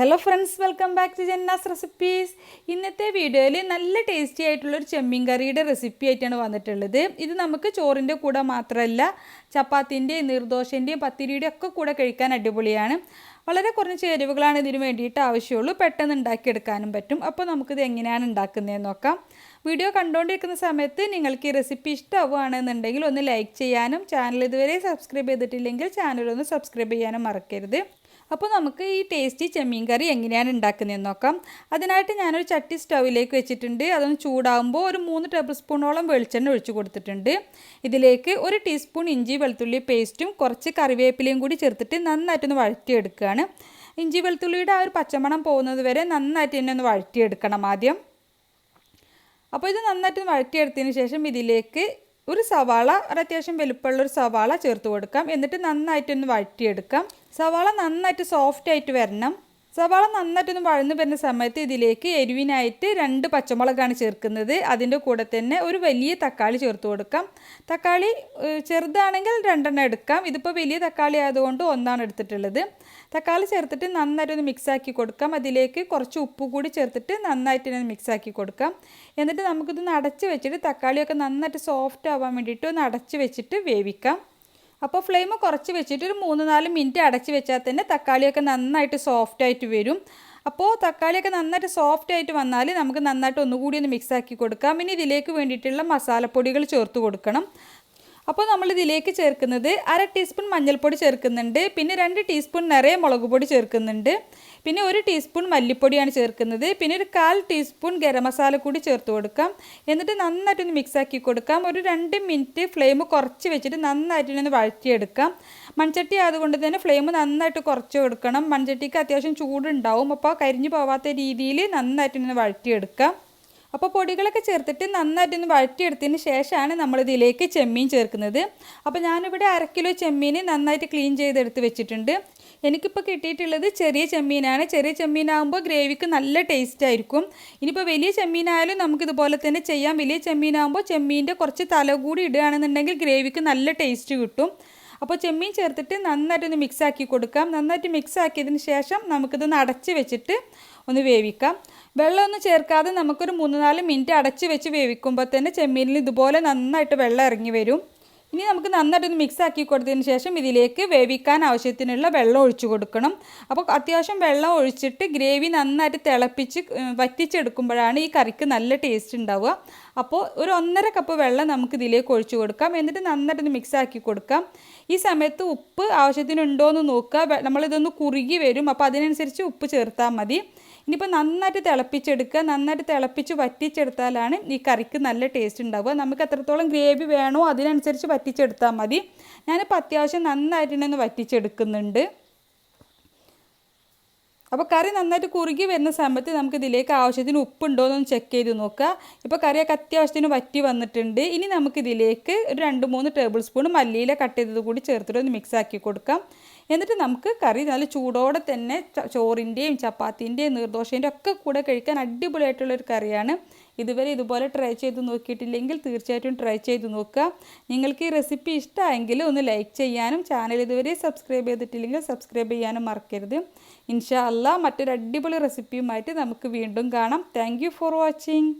Hello friends welcome back to Janna's recipes ഇന്നത്തെ വീഡിയോയിൽ നല്ല ടേസ്റ്റി ആയിട്ടുള്ളൊരു ചെമ്മീൻ കറിയുടെ റെസിപ്പി ആയിട്ടാണ് വന്നിട്ടുള്ളത്. ഇത് നമുക്ക് ചോറിന്റെ കൂടെ മാത്രമല്ല ചപ്പാത്തിന്റെയും നീർദോശന്റെയും പത്തിരിയുടെയും ഒക്കെ കൂടെ കഴിക്കാൻ അടിപൊളിയാണ്. വളരെ കുറഞ്ഞ ചേരുവകളാണ് ഇതിന് വേണ്ടിയിട്ട് ആവശ്യമുള്ളൂ. പെട്ടെന്ന് ഉണ്ടാക്കിയെടുക്കാനും പറ്റും. അപ്പോൾ നമുക്കിത് എങ്ങനെയാണ് ഉണ്ടാക്കുന്നതെന്ന് നോക്കാം. വീഡിയോ കണ്ടുകൊണ്ടിരിക്കുന്ന സമയത്ത് നിങ്ങൾക്ക് ഈ റെസിപ്പി ഇഷ്ടമാവുകയാണെന്നുണ്ടെങ്കിൽ ഒന്ന് ലൈക്ക് ചെയ്യാനും ചാനൽ ഇതുവരെ സബ്സ്ക്രൈബ് ചെയ്തിട്ടില്ലെങ്കിൽ ചാനൽ ഒന്ന് സബ്സ്ക്രൈബ് ചെയ്യാനും മറക്കരുത്. അപ്പോൾ നമുക്ക് ഈ ടേസ്റ്റി ചെമ്മീൻ കറി എങ്ങനെയാണ് ഉണ്ടാക്കുന്നതെന്ന് നോക്കാം. അതിനായിട്ട് ഞാനൊരു ചട്ടി സ്റ്റൗവിലേക്ക് വെച്ചിട്ടുണ്ട്. അതൊന്ന് ചൂടാകുമ്പോൾ ഒരു മൂന്ന് ടേബിൾ സ്പൂണോളം വെളിച്ചെണ്ണ ഒഴിച്ചു കൊടുത്തിട്ടുണ്ട്. ഇതിലേക്ക് ഒരു ടീസ്പൂൺ ഇഞ്ചി വെളുത്തുള്ളി പേസ്റ്റും കുറച്ച് കറിവേപ്പിലയും കൂടി ചേർത്തിട്ട് നന്നായിട്ടൊന്ന് വഴറ്റിയെടുക്കുകയാണ്. ഇഞ്ചി വെളുത്തുള്ളിയുടെ ആ ഒരു പച്ചമണം പോകുന്നത് വരെ നന്നായിട്ട് തന്നെ ഒന്ന് വഴറ്റിയെടുക്കണം ആദ്യം. അപ്പോൾ ഇത് നന്നായിട്ട് വഴറ്റിയെടുത്തതിന് ശേഷം ഇതിലേക്ക് ഒരു സവാള ഒരു അത്യാവശ്യം വലുപ്പമുള്ള ഒരു സവാള ചേർത്ത് കൊടുക്കാം. എന്നിട്ട് നന്നായിട്ടൊന്ന് വഴറ്റിയെടുക്കാം. സവാള നന്നായിട്ട് സോഫ്റ്റ് ആയിട്ട് വരണം. സവാള നന്നായിട്ടൊന്ന് വഴന്നു വരുന്ന സമയത്ത് ഇതിലേക്ക് എരിവിനായിട്ട് രണ്ട് പച്ചമുളകാണ് ചേർക്കുന്നത്. അതിന്റെ കൂടെ തന്നെ ഒരു വലിയ തക്കാളി ചേർത്ത് കൊടുക്കാം. തക്കാളി ചെറുതാണെങ്കിൽ രണ്ടെണ്ണം എടുക്കാം. ഇതിപ്പോൾ വലിയ തക്കാളി ആയതുകൊണ്ട് ഒന്നാണ് എടുത്തിട്ടുള്ളത്. തക്കാളി ചേർത്തിട്ട് നന്നായിട്ടൊന്ന് മിക്സാക്കി കൊടുക്കാം. അതിലേക്ക് കുറച്ച് ഉപ്പ് കൂടി ചേർത്തിട്ട് നന്നായിട്ട് ഇതിനെ മിക്സാക്കി കൊടുക്കാം. എന്നിട്ട് നമുക്കിതൊന്ന് അടച്ച് വെച്ചിട്ട് തക്കാളിയൊക്കെ നന്നായിട്ട് സോഫ്റ്റ് ആവാൻ വേണ്ടിയിട്ട് ഒന്ന് അടച്ച് വെച്ചിട്ട് വേവിക്കാം. അപ്പോൾ ഫ്ലെയിം കുറച്ച് വെച്ചിട്ട് ഒരു മൂന്ന് നാല് മിനിറ്റ് അടച്ച് വെച്ചാൽ തന്നെ തക്കാളിയൊക്കെ നന്നായിട്ട് സോഫ്റ്റ് ആയിട്ട് വരും. അപ്പോൾ തക്കാളിയൊക്കെ നന്നായിട്ട് സോഫ്റ്റ് ആയിട്ട് വന്നാൽ നമുക്ക് നന്നായിട്ട് ഒന്നുകൂടി ഒന്ന് മിക്സ് ആക്കി കൊടുക്കാം. ഇനി ഇതിലേക്ക് വേണ്ടിയിട്ടുള്ള മസാലപ്പൊടികൾ ചേർത്ത് കൊടുക്കണം. അപ്പോൾ നമ്മൾ ഇതിലേക്ക് ചേർക്കുന്നത് അര ടീസ്പൂൺ മഞ്ഞൾപ്പൊടി ചേർക്കുന്നുണ്ട്. പിന്നെ രണ്ട് ടീസ്പൂൺ നിറയെ മുളക് പൊടി ചേർക്കുന്നുണ്ട്. പിന്നെ ഒരു ടീസ്പൂൺ മല്ലിപ്പൊടിയാണ് ചേർക്കുന്നത്. പിന്നെ ഒരു കാൽ ടീസ്പൂൺ ഗരം മസാല കൂടി ചേർത്ത് കൊടുക്കാം. എന്നിട്ട് നന്നായിട്ടൊന്ന് മിക്സാക്കി കൊടുക്കാം. ഒരു രണ്ട് മിനിറ്റ് ഫ്ലെയിം കുറച്ച് വെച്ചിട്ട് നന്നായിട്ടൊന്ന് വഴറ്റിയെടുക്കാം. മൺചട്ടി ആയതുകൊണ്ട് തന്നെ ഫ്ലെയിം നന്നായിട്ട് കുറച്ച് കൊടുക്കണം. മൺചട്ടിക്ക് അത്യാവശ്യം ചൂടുണ്ടാവും. അപ്പോൾ കരിഞ്ഞു പോവാത്ത രീതിയിൽ നന്നായിട്ടൊന്ന് വഴറ്റിയെടുക്കാം. അപ്പോൾ പൊടികളൊക്കെ ചേർത്തിട്ട് നന്നായിട്ടൊന്ന് വഴറ്റിയെടുത്തതിന് ശേഷമാണ് നമ്മളിതിലേക്ക് ചെമ്മീൻ ചേർക്കുന്നത്. അപ്പോൾ ഞാനിവിടെ അര കിലോ ചെമ്മീൻ നന്നായിട്ട് ക്ലീൻ ചെയ്തെടുത്ത് വെച്ചിട്ടുണ്ട്. എനിക്കിപ്പോൾ കിട്ടിയിട്ടുള്ളത് ചെറിയ ചെമ്മീനാണ്. ചെറിയ ചെമ്മീനാകുമ്പോൾ ഗ്രേവിക്ക് നല്ല ടേസ്റ്റ് ആയിരിക്കും. ഇനിയിപ്പോൾ വലിയ ചെമ്മീനായാലും നമുക്കിതുപോലെ തന്നെ ചെയ്യാം. വലിയ ചെമ്മീനാകുമ്പോൾ ചെമ്മീന്റെ കുറച്ച് തല കൂടി ഇടുകയാണെന്നുണ്ടെങ്കിൽ ഗ്രേവിക്ക് നല്ല ടേസ്റ്റ് കിട്ടും. അപ്പോൾ ചെമ്മീൻ ചേർത്തിട്ട് നന്നായിട്ടൊന്ന് മിക്സ് ആക്കി കൊടുക്കാം. നന്നായിട്ട് മിക്സ് ആക്കിയതിന് ശേഷം നമുക്കിതൊന്ന് അടച്ച് വെച്ചിട്ട് ഒന്ന് വേവിക്കാം. വെള്ളമൊന്നും ചേർക്കാതെ നമുക്കൊരു മൂന്ന് നാല് മിനിറ്റ് അടച്ച് വെച്ച് വേവിക്കുമ്പോൾ തന്നെ ചെമ്മീനിൽ ഇതുപോലെ നന്നായിട്ട് വെള്ളം ഇറങ്ങി വരും. ഇനി നമുക്ക് നന്നായിട്ടൊന്ന് മിക്സ് ആക്കി കൊടുത്തതിന് ശേഷം ഇതിലേക്ക് വേവിക്കാൻ ആവശ്യത്തിനുള്ള വെള്ളം ഒഴിച്ചു കൊടുക്കണം. അപ്പോൾ അത്യാവശ്യം വെള്ളം ഒഴിച്ചിട്ട് ഗ്രേവി നന്നായിട്ട് തിളപ്പിച്ച് വറ്റിച്ചെടുക്കുമ്പോഴാണ് ഈ കറിക്ക് നല്ല ടേസ്റ്റ് ഉണ്ടാവുക. അപ്പോൾ ഒരു ഒന്നര കപ്പ് വെള്ളം നമുക്ക് ഇതിലേക്ക് ഒഴിച്ചു കൊടുക്കാം. എന്നിട്ട് നന്നായിട്ടൊന്ന് മിക്സ് ആക്കി കൊടുക്കാം. ഈ സമയത്ത് ഉപ്പ് ആവശ്യത്തിനുണ്ടോ എന്ന് നോക്കുക. നമ്മളിതൊന്ന് കുറുകി വരും. അപ്പോൾ അതിനനുസരിച്ച് ഉപ്പ് ചേർത്താൽ മതി. ഇനിയിപ്പോൾ നന്നായിട്ട് തിളപ്പിച്ചെടുക്കുക. നന്നായിട്ട് തിളപ്പിച്ച് വറ്റിച്ചെടുത്താലാണ് ഈ കറിക്ക് നല്ല ടേസ്റ്റ് ഉണ്ടാവുക. നമുക്ക് എത്രത്തോളം ഗ്രേവി വേണോ അതിനനുസരിച്ച് വറ്റിച്ചെടുത്താൽ മതി. ഞാനിപ്പോൾ അത്യാവശ്യം നന്നായിട്ട് തന്നെ ഒന്ന് വറ്റിച്ചെടുക്കുന്നുണ്ട്. അപ്പോൾ കറി നന്നായിട്ട് കുറുകി വരുന്ന സമയത്ത് നമുക്ക് ഇതിലേക്ക് ആവശ്യത്തിന് ഉപ്പുണ്ടോ എന്നൊന്ന് ചെക്ക് ചെയ്ത് നോക്കുക. ഇപ്പോൾ കറിയൊക്കെ അത്യാവശ്യത്തിന് വറ്റി വന്നിട്ടുണ്ട്. ഇനി നമുക്ക് ഇതിലേക്ക് ഒരു രണ്ട് മൂന്ന് ടേബിൾ സ്പൂൺ മല്ലിയില കട്ട് ചെയ്തത് കൂടി ചേർത്തിട്ട് ഒന്ന് മിക്സ് ആക്കി കൊടുക്കാം. എന്നിട്ട് നമുക്ക് കറി നല്ല ചൂടോടെ തന്നെ ചോറിന്റെയും ചപ്പാത്തിന്റെയും നീർദോശേന്റെയും ഒക്കെ കൂടെ കഴിക്കാൻ അടിപൊളിയായിട്ടുള്ളൊരു കറിയാണ്. ഇതുവരെ ഇതുപോലെ ട്രൈ ചെയ്ത് നോക്കിയിട്ടില്ലെങ്കിൽ തീർച്ചയായിട്ടും ട്രൈ ചെയ്ത് നോക്കുക. നിങ്ങൾക്ക് ഈ റെസിപ്പി ഇഷ്ടമായെങ്കിൽ ഒന്ന് ലൈക്ക് ചെയ്യാനും ചാനൽ ഇതുവരെ സബ്സ്ക്രൈബ് ചെയ്തിട്ടില്ലെങ്കിൽ സബ്സ്ക്രൈബ് ചെയ്യാനും മറക്കരുത്. ഇൻഷാ അല്ല മറ്റൊരു അടിപൊളി റെസിപ്പിയുമായിട്ട് നമുക്ക് വീണ്ടും കാണാം. Thank for watching